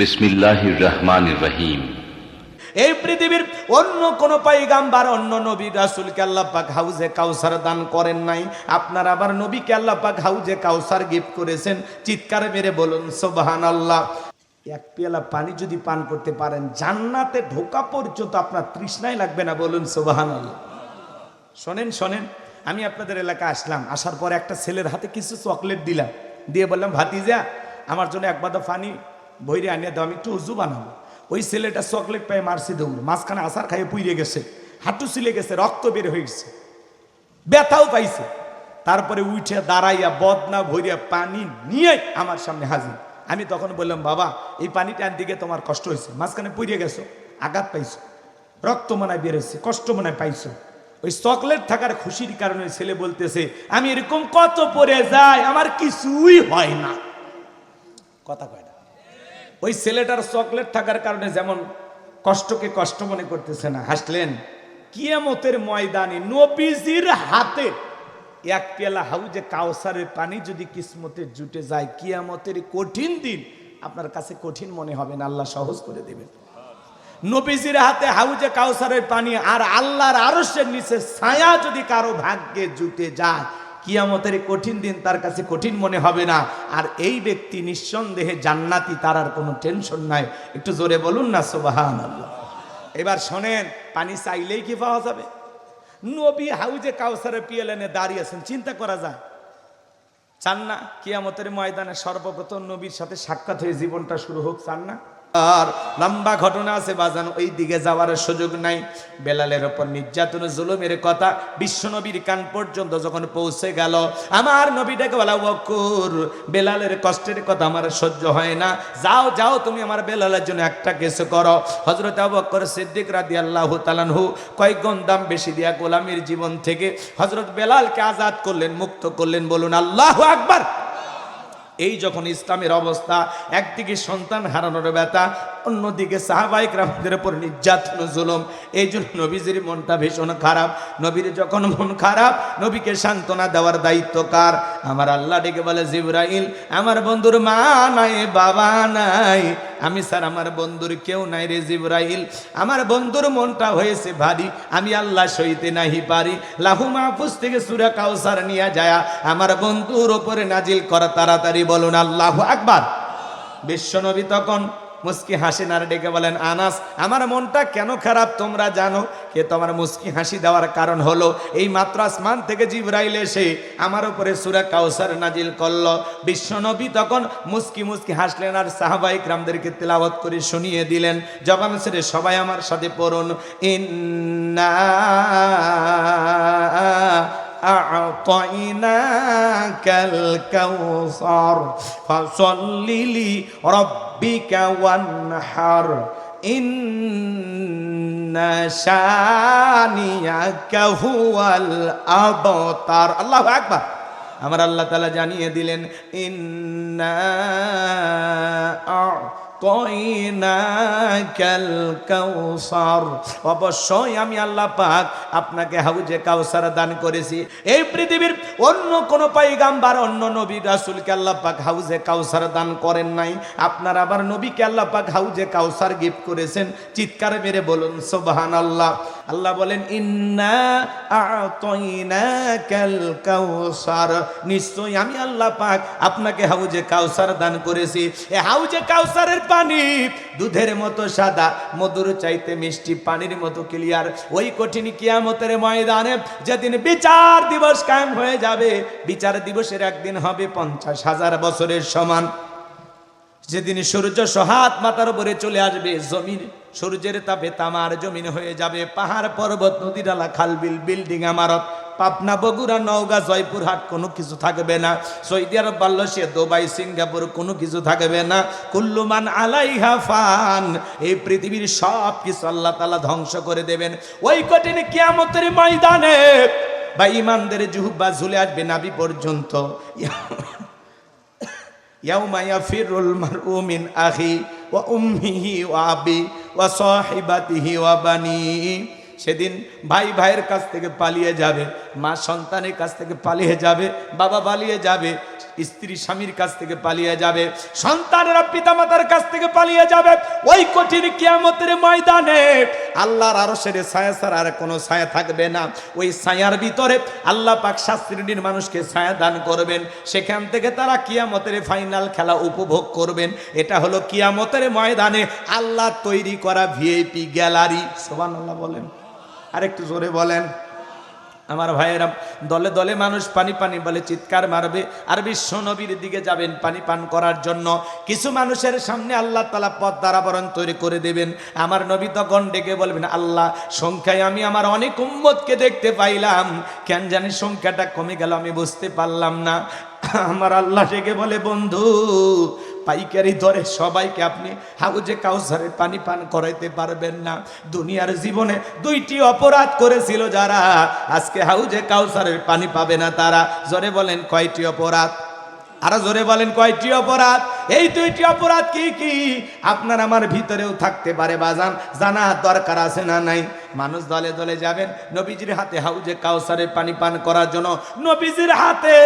বিসমিল্লাহির রহমানির রহিম। এই পৃথিবীর অন্য কোন পাইগাম্বার অন্য নবী রাসুলকে আল্লাহ পাক হাউজে কাউসার দান করেন নাই। আপনার আবার নবীকে আল্লাহ পাক হাউজে কাউসার গিফট করেছেন। চিৎকার মেরে বলুন সোবাহান আল্লাহ এক পেয়ালা পানি যদি পান করতে পারেন, জান্নাতে ঢোকা পর্যন্ত আপনার তৃষ্ণাই লাগবে না, বলুন সোবাহান আল্লাহ শোনেন শোনেন, আমি আপনাদের এলাকা আসলাম। আসার পর একটা ছেলের হাতে কিছু চকলেট দিলাম। দিয়ে বললাম, ভাতিজা, আমার জন্য এক পানি বইরে আনিয়ে দাও, আমি একটু উজু বানাবো। ওই ছেলেটা চকলেট পেয়ে মারছি দৌড়, মাঝখানে আসার খাইয়ে পুইরে গেছে, হাঁটু ছিলে গেছে, রক্ত বের হয়ে গেছে। ব্যথাও পাইছে। তারপরে উঠে দাঁড়াইয়া বদনা ভরিয়া পানি নিয়ে আমার সামনে হাজির। আমি তখন বললাম, বাবা, এই পানিটা আনতে গিয়ে তোমার কষ্ট হয়েছে, মাঝখানে পুড়িয়ে গেছো, আঘাত পাইছো, রক্ত মনে হয় বেরোচ্ছে কষ্ট মনে হয় পাইছো। ওই চকলেট থাকার খুশির কারণে ছেলে বলতেছে, আমি এরকম কত পরে যাই, আমার কিছুই হয় না। কথা কয় না। ওই ছেলেটার চকলেট থাকার কারণে যেমন কষ্টকে কষ্ট মনে করতেছে না। হাসলেন, কিয়ামতের ময়দানে নবীজির হাতে এক পেলা হাউজে কাউসারের পানি যদি কিসমতে জুটে যায়, কিয়ামতের কঠিন দিন আপনার কাছে কঠিন মনে হবে না, আল্লাহ সহজ করে দেবেন। নবীজির হাতে হাউজে কাউসারের পানি আর আল্লাহর আরশের নিচে ছায়া যদি কারও ভাগ্যে জুটে যায় কিয়ামতের কঠিন দিন তার কাছে কঠিন মনে হবে না। আর এই ব্যক্তি নিঃসন্দেহে জান্নাতি, তার আর কোনো টেনশন নাই। একটু জোরে বলুন না সোবাহান আল্লাহ এবার শোনেন, পানি চাইলেই কি পাওয়া যাবে? নবী হাউজে কাউসারে পিএলএনে দাঁড়িয়েছেন চিন্তা করা যায়। চান না? কিয়ামতের ময়দানে সর্বপ্রথম নবীর সাথে সাক্ষাৎ হয়ে জীবনটা শুরু হোক, চান না? আর লম্বা ঘটনা আছে, বাজান ওই দিকে যাওয়ার সুযোগ নাই। বেলালের ওপর নির্যাতন, জুলুমের কথা বিশ্ব নবীর কান পর্যন্ত যখন পৌঁছে গেল, আমার নবী নবীটাকে বলা বকুর বেলালের কষ্টের কথা আমার সহ্য হয় না। যাও যাও, তুমি আমার বেলালের জন্য একটা কিছু করো। হজরত বক্কর সিদ্দিক রাদি আল্লাহ তালানহু কয়েক দাম বেশি দিয়া গোলামের জীবন থেকে হজরত বেলালকে আজাদ করলেন, মুক্ত করলেন, বলুন, আল্লাহ আকবার! এই যখন ইসলামের অবস্থা একদিকে সন্তান হারানোর ব্যথা অন্যদিকে সাহাবাহিক রামদের উপর নির্যাতন, জুলুম এই জন্য নবীজির মনটা ভীষণ খারাপ। নবীর যখন মন খারাপ, নবীকে সান্ত্বনা দেওয়ার দায়িত্ব কার? আমার আল্লাহ ডেকে বলে, জিব্রাইল, আমার বন্ধুর মা নাই, বাবা নাই। আমি স্যার, আমার বন্ধুর কেউ নাই রে জিব্রাইল। আমার বন্ধুর মনটা হয়েছে ভারী, আমি আল্লাহ সইতে নাহি পারি। লাহু মাহফুজ থেকে সুরা কাউসার নিয়ে যায়, আমার বন্ধুর ওপরে নাজিল করা, তাড়াতাড়ি বলুন আল্লাহ আকবার। বিশ্বনবী তখন মুস্কি হাসি নার ডেকে বলেন আনাস আমার মনটা কেন খারাপ তোমরা জানো কে তোমার মুস্কি হাসি দেওয়ার কারণ হলো এই মাত্র আসমান থেকে জিব্রাইল এসে আমার উপরে সুরা কাউসার নাজিল করলো বিশ্বনবী তখন মুস্কি মুস্কি হাসলেন আর সাহাবাইক রামদেরকে তেলাওয়াত করে শুনিয়ে দিলেন জবান সেরে সবাই আমার সাথে পড়ুন ইন্না أعطيناك কালকাউসার ফসল্লিলি রব্বিকা ওয়ানহার, ইন্না শানিয়াকা হুয়াল আবতার। আল্লাহু আকবার। আমার আল্লাহ তাআলা জানিয়ে দিলেন, ইন্না অবশ্যই আমি আল্লাহ পাক আপনাকে হাউজে কাউসার দান করেছি। এই পৃথিবীর অন্য কোন পাইগাম্বার অন্য নবী রাসুলকে আল্লাহ পাক হাউজে কাউসার দান করেন নাই। আপনার আবার নবীকে আল্লাহ পাক হাউজে কাউসার গিফট করেছেন। চিৎকার মেরে বলুন সোবাহান আল্লাহ বলেন, ইন্না আ'তাইনাকাল কাউসার। আমি আল্লাহ পাক আপনাকে হাউজে কাউসার দান করেছি। এ হাউজে কাউসারের পানি দুধের মতো সাদা, মধুর চাইতে মিষ্টি পানির মতো ক্লিয়ার ওই কঠিন কিয়ামতের ময়দানে যেদিন বিচার দিবস কায়েম হয়ে যাবে, বিচার দিবসের একদিন হবে পঞ্চাশ হাজার বছরের সমান। যেদিন সূর্য সহাত মাথার উপরে চলে আসবে, জমিন, সূর্যের তাপে তামার জমিন হয়ে যাবে, পাহাড়, পর্বত, নদী, ডালা খালবিল বিল্ডিং, আমারত, পাবনা, বগুড়া, নওগাঁ, জয়পুরহাট, কোনো কিছু থাকবে না। সৌদি আরব বাল্যসে দুবাই, সিঙ্গাপুর, কোনো কিছু থাকবে না। কুল্লুমান আলাইহা ফান, এই পৃথিবীর সব কিছু আল্লাহ তালা ধ্বংস করে দেবেন। ওই কঠিন কিয়ামতের ময়দানে বা ইমানদের জুহুবা ঝুলে আসবে নাবি পর্যন্ত। ইয়াউমা ইয়াফিরুল মারউ মিন আহি ওয়া উম্মিহি ওয়া আবি সেদিন ভাই ভাইয়ের কাছ থেকে পালিয়ে যাবে, মা সন্তানের কাছ থেকে পালিয়ে যাবে, বাবা পালিয়ে যাবে। স্ত্রী স্বামীর কাছ থেকে পালিয়ে যাবে, সন্তানেরা পিতামাতার কাছ থেকে পালিয়ে যাবে। ওই কঠিন কিয়ামতের ময়দানে আল্লাহর আরও সেরে ছায়া ছাড়া আর কোনো ছায়া থাকবে না। ওই ছায়ার ভিতরে আল্লাহ পাক সাত শ্রেণির মানুষকে ছায়া দান করবেন। সেখান থেকে তারা কিয়ামতের ফাইনাল খেলা উপভোগ করবেন। এটা হলো কিয়ামতের ময়দানে আল্লাহ তৈরি করা ভিআইপি গ্যালারি। সোবান আল্লাহ বলেন। আরেকটু জোরে বলেন। আমার ভাইয়েরা, দলে দলে মানুষ পানি পানি বলে চিৎকার মারবে, আর বিশ্ব নবীর দিকে যাবেন পানি পান করার জন্য। কিছু মানুষের সামনে আল্লাহ তালা পথ দ্বারাবরণ তৈরি করে দেবেন। আমার নবী তখন ডেকে বলবেন, আল্লাহ, সংখ্যায় আমি আমার অনেক উম্মতকে দেখতে পাইলাম। কেন জানি সংখ্যাটা কমে গেল, আমি বুঝতে পারলাম না। আমার আল্লাহ ডেকে বলে, বন্ধু পাইকারি দরে সবাইকে আপনি হাউজে কাউসারে পানি পান করাইতে পারবেন না। দুনিয়ার জীবনে দুইটি অপরাধ করেছিল যারা। আজকে হাউজে কাউসারের পানি পাবে না তারা। জোরে বলেন কয়টি অপরাধ? আরও জোরে বলেন কয়টি অপরাধ? এই দুইটি অপরাধ কি কি? আপনার আমার ভিতরেও থাকতে পারে বাজান জানা দরকার আছে না নাই? মানুষ দলে দলে যাবেন, নবীজির হাতে হাউজে কাউসারের পানি পান করার জন্য। নবীজির হাতে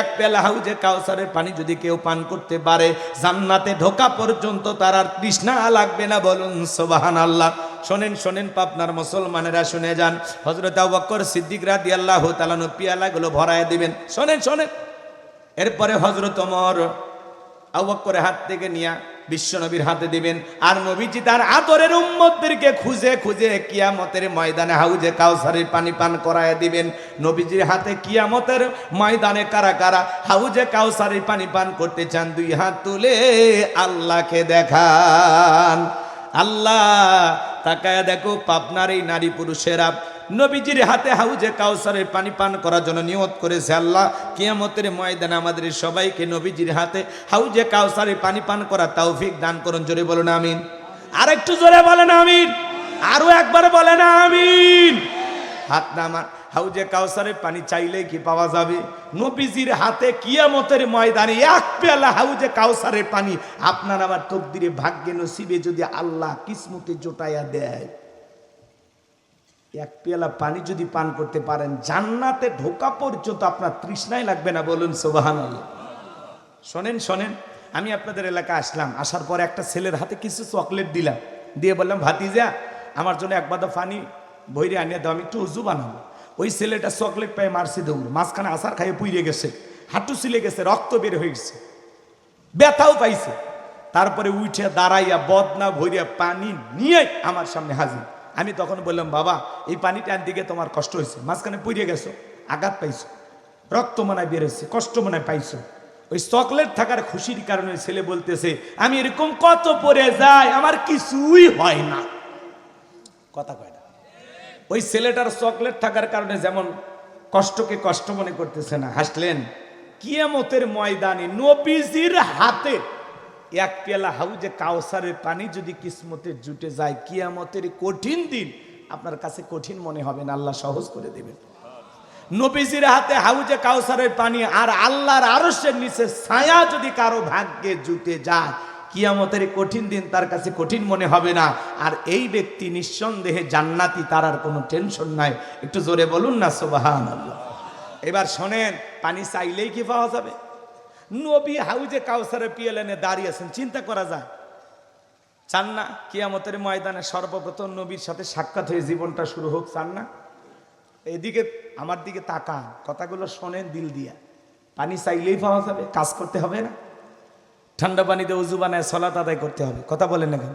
এক পেলা হাউজে কাউসারের পানি যদি কেউ পান করতে পারে, জান্নাতে ঢোকা পর্যন্ত তার আর তৃষ্ণা লাগবে না বলুন সোবাহান আল্লাহ শোনেন শোনেন পাপনার মুসলমানেরা শুনে যান। হজরত আবকর সিদ্দিক রাদি আল্লাহ তালানু পিয়ালাগুলো ভরায় দিবেন। শোনেন শোনেন। এরপরে হজরত অমর আবক্করে হাত থেকে নিয়ে বিশ্বনবীর হাতে দিবেন। আর নবীজি তার আদরের উম্মতদেরকে খুঁজে খুঁজে কিয়ামতের ময়দানে হাউজে কাউসারের পানি পান করায় দিবেন। নবীজির হাতে কিয়ামতের ময়দানে কারা কারা হাউজে কাউসারের পানি পান করতে চান, দুই হাত তুলে আল্লাহকে দেখান। আল্লাহ তাকায় দেখো পাবনার এই নারী পুরুষেরা নবীজির হাতে হাউজে কাউসারের পানি পান করার জন্য নিয়ত করেছে আল্লাহ। কিয়ামতের ময়দানে আমাদের সবাইকে নবীজির হাতে হাউজে কাউসারের পানি পান করা তৌফিক দান করুন, জোরে বলুন, আমিন। আর একটু জোরে বলেন, আমিন। আরও একবার বলেন, আমিন। হাত নামা হাউজে কাউসারের পানি চাইলে কি পাওয়া যাবে? নবীজির হাতে কিয়ামতের ময়দানে এক পেলা হাউজে কাউসারের পানি, আপনার আমার তকদিরে ভাগ্যে নসিবে যদি আল্লাহ কিসমতে জোটাইয়া দেয়। এক পেয়ালা পানি যদি পান করতে পারেন, জান্নাতে ঢোকা পর্যন্ত আপনার তৃষ্ণাই লাগবে না, বলুন সোবাহান শোনেন শোনেন, আমি আপনাদের এলাকায় আসলাম, আসার পরে একটা ছেলের হাতে কিছু চকলেট দিলাম, দিয়ে বললাম, ভাতিজা, আমার জন্য এক বাদা পানি বইরে আনিয়ে দাও, আমি একটু উজু বানাবো। ওই ছেলেটা চকলেট পায়ে মারছে দৌড়, মাঝখানে আসার খাইয়ে পুইরে গেছে, হাঁটু ছিলে গেছে, রক্ত বের হয়ে গেছে, ব্যথাও পাইছে। তারপরে উঠে দাঁড়াইয়া বদনা ভরিয়া পানি নিয়ে আমার সামনে হাজির। আমি তখন বললাম, বাবা, এই পানিটা দিকে তোমার কষ্ট হয়েছে। মাঝখানে পুড়িয়ে গেছো, আঘাত পাইছো, রক্ত মনে বেরোচ্ছে কষ্ট মনে পাইছো। ওই চকলেট থাকার খুশির কারণে ছেলে বলতেছে, আমি এরকম কত পরে যাই, আমার কিছুই হয় না। কথা কয় না। ওই ছেলেটার চকলেট থাকার কারণে যেমন কষ্টকে কষ্ট মনে করতেছে না, হাসলেন, কিয়ামতের ময়দানে নবীজির হাতে এক পেলা হাউজে কাউসারের পানি যদি কিসমতে জুটে যায়, কিয়ামতের কঠিন দিন আপনার কাছে কঠিন মনে হবে না, আল্লাহ সহজ করে দেবেন। নবীজির হাতে হাউজে কাউসারের পানি আর আল্লাহর আরশের নিচে ছায়া যদি কারও ভাগ্যে জুটে যায়, কিয়ামতের কঠিন দিন তার কাছে কঠিন মনে হবে না। আর এই ব্যক্তি নিঃসন্দেহে জান্নাতি, তার আর কোনো টেনশন নাই। একটু জোরে বলুন না সোবাহান এবার শোনেন, পানি চাইলেই কি পাওয়া যাবে? নবী হাউজে কাউসারে পিএলএনে দাঁড়িয়েছেন চিন্তা করা যায়। চান না, কিয়ামতের ময়দানে সর্বপ্রথম নবীর সাথে সাক্ষাৎ হয়ে জীবনটা শুরু হোক, চান না? এদিকে আমার দিকে তাকা কথাগুলো শোনেন দিল দিয়া। পানি চাইলেই পাওয়া যাবে, কাজ করতে হবে না। ঠান্ডা পানিতে উজু বানায় সলাত আদায় করতে হবে, কথা বলেন না কেন?